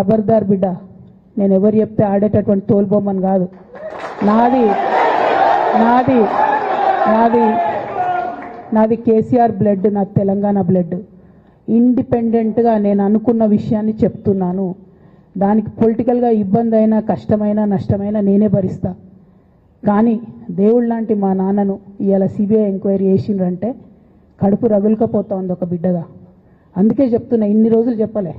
ఖబర్దార్ బిడ్డ. నేను ఎవరు చెప్తే ఆడేటటువంటి తోలుబొమ్మని కాదు. నాది నాది నాది నాది కేసీఆర్ బ్లడ్ నాది తెలంగాణ బ్లడ్. ఇండిపెండెంట్గా నేను అనుకున్న విషయాన్ని చెప్తున్నాను. దానికి పొలిటికల్గా ఇబ్బంది అయినా కష్టమైనా నష్టమైనా నేనే భరిస్తా. కానీ దేవుడు లాంటి మా నాన్నను ఇవాళ సిబిఐ ఎంక్వైరీ చేసిండ్రంటే కడుపు రగులుకపోతా ఉంది ఒక బిడ్డగా. అందుకే చెప్తున్నా ఇన్ని రోజులు చెప్పలే.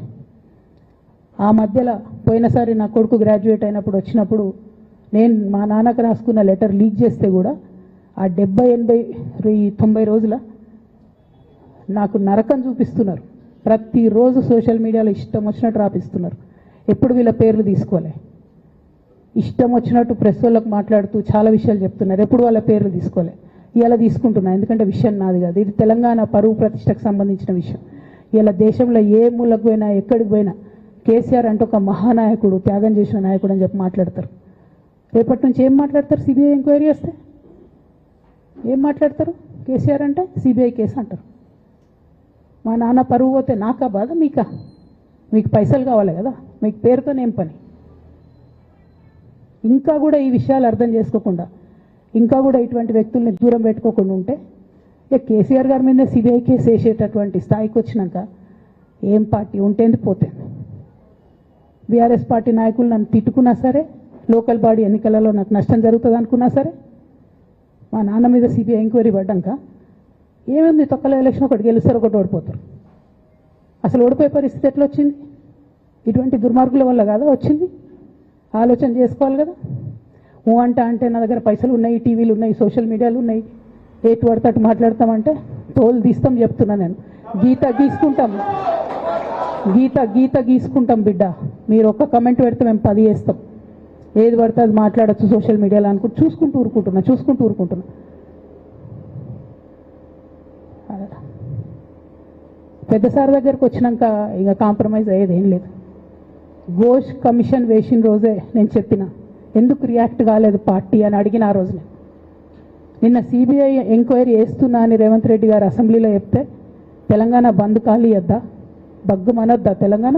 ఆ మధ్యలో పోయినసారి నా కొడుకు గ్రాడ్యుయేట్ అయినప్పుడు వచ్చినప్పుడు నేను మా నాన్నకు రాసుకున్న లెటర్ లీక్ చేస్తే కూడా ఆ డెబ్బై ఎనభై తొంభై రోజుల నాకు నరకం చూపిస్తున్నారు. ప్రతిరోజు సోషల్ మీడియాలో ఇష్టం వచ్చినట్టు రాపిస్తున్నారు. ఎప్పుడు వీళ్ళ పేర్లు తీసుకోలే. ఇష్టం వచ్చినట్టు ప్రెస్ వాళ్ళకు మాట్లాడుతూ చాలా విషయాలు చెప్తున్నారు. ఎప్పుడు వాళ్ళ పేర్లు తీసుకోలే. ఇలా తీసుకుంటున్నా ఎందుకంటే విషయం నాది కాదు. ఇది తెలంగాణ పరువు ప్రతిష్టకు సంబంధించిన విషయం. ఇలా దేశంలో ఏ మూలకు పోయినా ఎక్కడికి పోయినా కేసీఆర్ అంటే ఒక మహానాయకుడు త్యాగం చేసిన నాయకుడు అని చెప్పి మాట్లాడతారు. రేపటి నుంచి ఏం మాట్లాడతారు? సిబిఐ ఎంక్వైరీ వస్తే ఏం మాట్లాడతారు? కేసీఆర్ అంటే సిబిఐ కేసు అంటారు. మా నాన్న పరువు పోతే నాకా బాధ మీకా? మీకు పైసలు కావాలి కదా? మీకు పేరుతోనేం పని? ఇంకా కూడా ఈ విషయాలు అర్థం చేసుకోకుండా ఇంకా కూడా ఇటువంటి వ్యక్తుల్ని దూరం పెట్టుకోకుండా ఉంటే ఇక కేసీఆర్ గారి మీద సిబిఐ కేసు వేసేటటువంటి స్థాయికి వచ్చినాక ఏం పార్టీ ఉంటేంది పోతుంది బీఆర్ఎస్ పార్టీ నాయకులు నన్ను తిట్టుకున్నా సరే లోకల్ బాడీ ఎన్నికలలో నాకు నష్టం జరుగుతుంది అనుకున్నా సరే మా నాన్న మీద సిబిఐ ఎంక్వైరీ పడ్డాక ఏముంది తొక్కల ఎలక్షన్ ఒకటి గెలుస్తారు ఒకటి ఓడిపోతారు. అసలు ఓడిపోయే పరిస్థితి ఎట్లా వచ్చింది ఇటువంటి దుర్మార్గుల వల్ల కాదా వచ్చింది? ఆలోచన చేసుకోవాలి కదా. ఊ అంట అంటే నా దగ్గర పైసలు ఉన్నాయి టీవీలు ఉన్నాయి సోషల్ మీడియాలు ఉన్నాయి. ఏటు పడతాటి మాట్లాడతామంటే తోలు తీస్తాం చెప్తున్నా నేను. గీత గీసుకుంటాం. గీత గీత గీసుకుంటాం బిడ్డ. మీరు ఒక్క కమెంట్ పెడితే మేము పది వేస్తాం ఏది పడితే అది మాట్లాడచ్చు సోషల్ మీడియాలో అనుకుంటూ చూసుకుంటూ ఊరుకుంటున్నా చూసుకుంటూ ఊరుకుంటున్నా. పెద్ద సార్ దగ్గరకు వచ్చినాక ఇక కాంప్రమైజ్ అయ్యేది ఏం లేదు. ఘోష్ కమిషన్ వేసిన రోజే నేను చెప్పిన ఎందుకు రియాక్ట్ కాలేదు పార్టీ? అని అడిగిన ఆ రోజునే. నిన్న సిబిఐ ఎంక్వైరీ వేస్తున్నా అని రేవంత్ రెడ్డి గారు అసెంబ్లీలో చెప్తే తెలంగాణ బంద్ ఖాళీ వద్దా బగ్గు మనొద్దా తెలంగాణ?